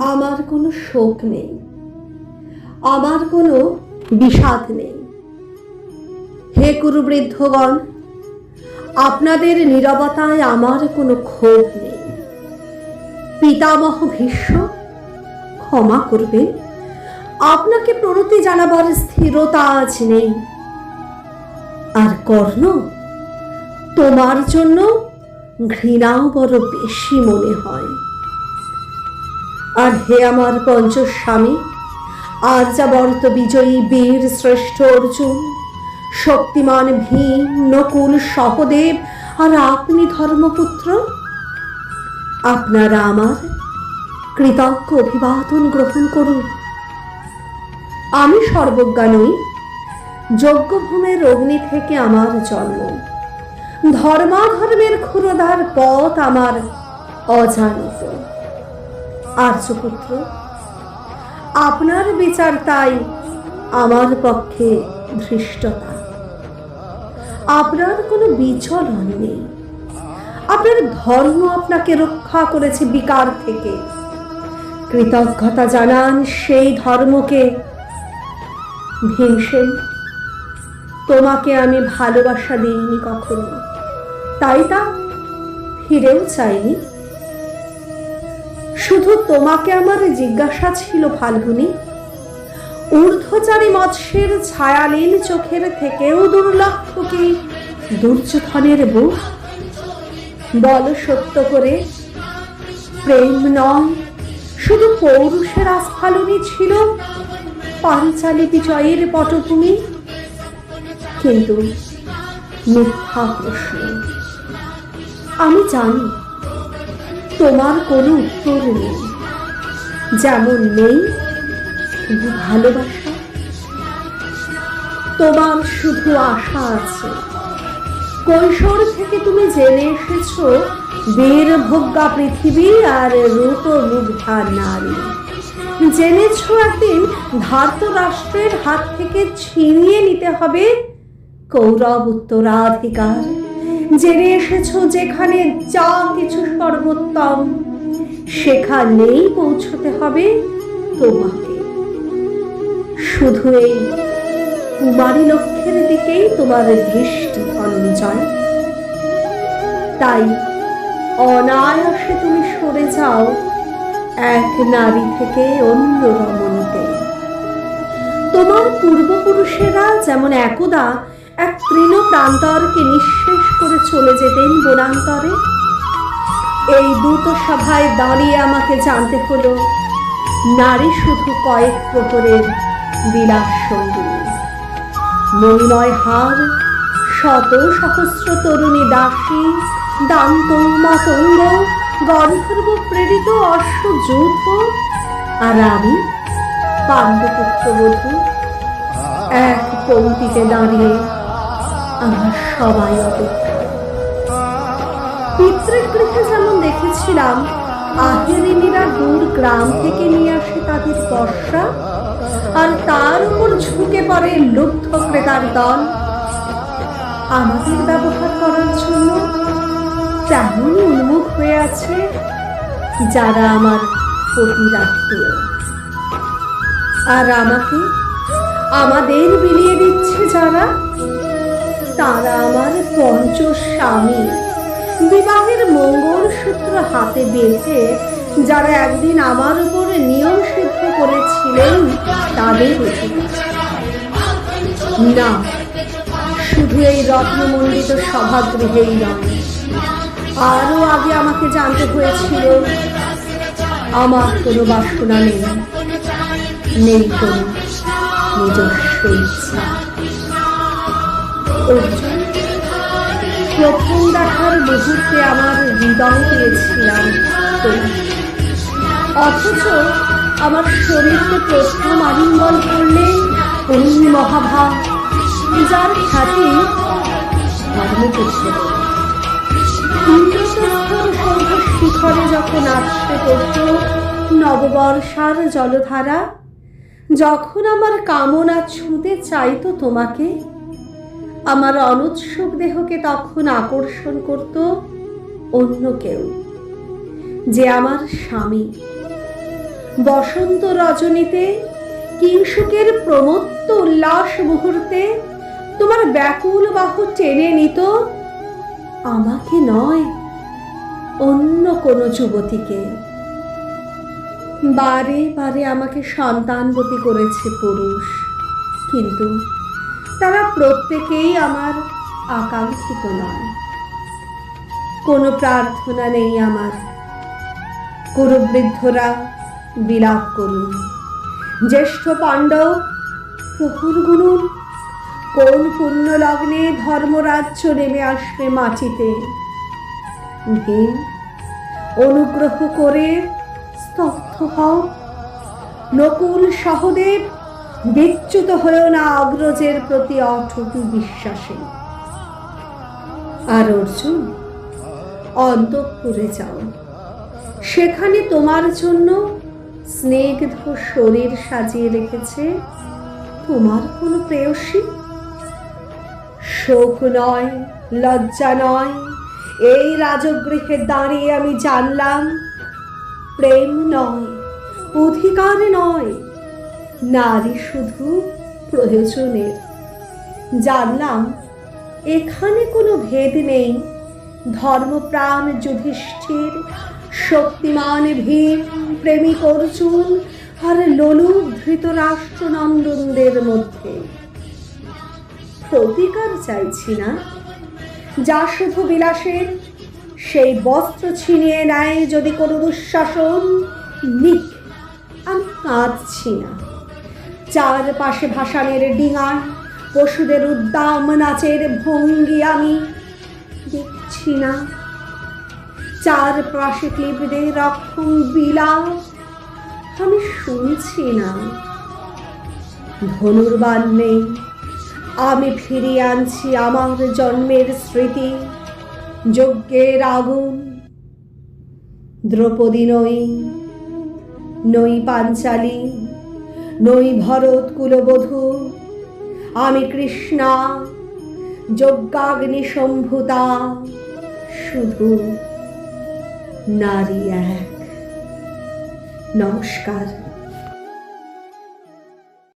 আমার কোনো শোক নেই। আমার কোনো বিষাদ নেই। হে কুরুবৃদ্ধগণ আপনাদের নীরবতায় আমার কোনো ক্ষোভ নেই। পিতামহ ভীষ্ম, ক্ষমা করবেন। আপনাকে প্রণতি জানাবার স্থিরতা আজ নেই। আর কর্ণ, তোমার জন্য ঘৃণাও বড় বেশি মনে হয়। আর হে আমার পঞ্চস্বামী, আজ যা বর্ত বিজয়ী বীর শ্রেষ্ঠ অর্জুন, শক্তিমান ভীম, নকুল সহদেব, আর আপনি ধর্মপুত্র, আপনারা আমার কৃতজ্ঞ অভিবাদন গ্রহণ করুন। আমি সর্বজ্ঞা নই যজ্ঞভূমের অগ্নি থেকে আমার জন্ম। ধর্মাধর্মের ক্ষুরদার পথ আমার অজানিত। আর্যপুত্র আপনার বিচার তাই আমার পক্ষে ধৃষ্টতা। আপনার কোনো বিচলন নেই। আপনার ধর্ম আপনাকে রক্ষা করেছে বিকার থেকে। কৃতজ্ঞতা জানান সেই ধর্মকে। ভীমসেন, তোমাকে আমি ভালোবাসা দিইনি কখনো। তাই তা ফিরেও চাইনি। শুধু তোমাকে আমার জিজ্ঞাসা ছিল ফাল্গুনি, ঊর্ধ্বচারী মৎস্যের ছায়ালীন চোখের থেকেও দুর্লক্ষ কি দুর্যোধনের বুক? বল সত্য করে, প্রেম নয়, শুধু পৌরুষের আস্ফালনই ছিল পাঞ্চালী বিজয়ের পটভূমি। কিন্তু মিথ্যা প্রশ্ন। আমি জানি তোমার কোনো উত্তর নেই। যেমন নেই, শুধু ভালোবাসা। তোমার শুধু আশা আছে। কৈশোর থেকে তুমি জেনে এসেছ, বীর ভোগ্যা পৃথিবী আর রূপ মুগ্ধা নারী। জেনেছো একদিন ধার্ত রাষ্ট্রের হাত থেকে ছিনিয়ে নিতে হবে কৌরব উত্তরাধিকার। জেনে এসেছ যেখানে যা কিছু সর্বোত্তম। সেখানেই পৌঁছতে হবে তোমাকে। শুধু এই কুমারী লক্ষ্যের দিকেই তোমার দৃষ্টি ধনঞ্জয় তাই অনায়াসে তুমি সরে যাও এক নারী থেকে অন্য রমণীতে। তোমার পূর্বপুরুষেরা যেমন একদা এক তৃণ প্রান্তরকে নিঃশেষ করে চলে যেতেন বনান্তরে। এই দ্রুত সভায় দাঁড়িয়ে আমাকে জানতে হলো, নারী শুধু কয়েক প্রহরের বিলাস সঙ্গিনী মণিময় হার, শত সহস্র তরুণী দাসী, দান্ত মাতঙ্গ গন্ধর্ব প্রেরিত অশ্বযুদ্ধ আর আমি পাণ্ডপুত্র বধূ এক পঙ্ক্তিতে দাঁড়িয়ে আমরা সবাই অপেক্ষা। পিতৃগৃহে যেমন দেখেছিলাম, আহিরিনীরা দূর গ্রাম থেকে নিয়ে আসে তাদের বর্ষা, আর তার উপর ঝুঁকে পড়ে লুব্ধ ক্রেতার দল। আমাদের ব্যবহার করার জন্য তেমনই উন্মুখ হয়ে আছে যারা আমার পতিরাত্মীয়। আর আমাকে আমাদের বিলিয়ে দিচ্ছে যারা তারা আমার পঞ্চস্বামী বিবাহের মঙ্গল সূত্র হাতে বেঁধে যারা একদিন আমার উপরে নিয়ম সিদ্ধ করেছিলেন, তাদের। না, শুধু এই রত্নমণ্ডিত সভাগৃহেই নয়, আরও আগে আমাকে জানতে হয়েছিল, আমার কোনো বাসনা নেই নেই কোনো নিজস্ব ইচ্ছা প্রথম দেখার মুহূর্তে আমার হৃদয় পেয়েছিলাম অথচ আমার শরীরকে প্রথম আলিঙ্গন করলে অগ্নি মহাভাব যার খ্যাতি শিখরে যখন আছড়ে পড়ত নববর্ষার জলধারা, যখন আমার কামনা ছুঁতে চাইতো তোমাকে আমার অনুৎসুক দেহকে তখন আকর্ষণ করত অন্য কেউ, যে আমার স্বামী। বসন্ত রজনীতে, কিংসুকের প্রমত্ত উল্লাস মুহূর্তে তোমার ব্যাকুল বাহু টেনে নিত আমাকে নয়, অন্য কোনো যুবতীকে। বারে বারে আমাকে সন্তানবতী করেছে পুরুষ, কিন্তু তারা প্রত্যেকেই আমার আকাঙ্ক্ষিত নয়। কোনো প্রার্থনা নেই আমার। কুরুবৃদ্ধরা বিলাপ করুন। জ্যেষ্ঠ পাণ্ডব প্রহুর গুনুন কোন পুণ্য লগ্নে ধর্মরাজ্য নেমে আসবে মাটিতে? ভীম, অনুগ্রহ করে স্তব্ধ হও। নকুল সহদেব বিচ্যুত হয়েও না অগ্রজের প্রতি অটুট বিশ্বাসে। আর অর্জুন, অন্তঃপুরে যাও। সেখানে তোমার জন্য স্নিগ্ধ শরীর সাজিয়ে রেখেছে তোমার কোনো প্রেয়সী? শোক নয়, লজ্জা নয়, এই রাজগৃহে দাঁড়িয়ে আমি জানলাম, প্রেম নয়, অধিকার নয় নারী শুধু প্রয়োজনের জানলাম, এখানে কোনো ভেদ নেই। ধর্মপ্রাণ যুধিষ্ঠির, শক্তিমান ভীম, প্রেমিক অর্জুন আর লোলুপ ধৃতরাষ্ট্রনন্দনদের মধ্যে। প্রতিকার চাইছি না। যা শুধু বিলাসের, সেই বস্ত্র ছিনিয়ে নেয় যদি কোনো দুঃশাসন। নিক, আমি কাঁদছি না। চারপাশে ভাসানের ডিঙায় পশুদের উদ্দাম নাচের ভঙ্গি আমি দেখছি না। চারপাশে ক্লিপদের রক্ষণ বিলাপ আমি শুনছি না। ধনুর্বান নেই, আমি ফিরিয়ে আনছি আমার জন্মের স্মৃতি, যজ্ঞের আগুন। দ্রৌপদী নই নই পাঞ্চালী নই ভরত কুলবধূ। আমি কৃষ্ণা যজ্ঞাগ্নি সম্ভুতা শুধু নারী এক। নমস্কার।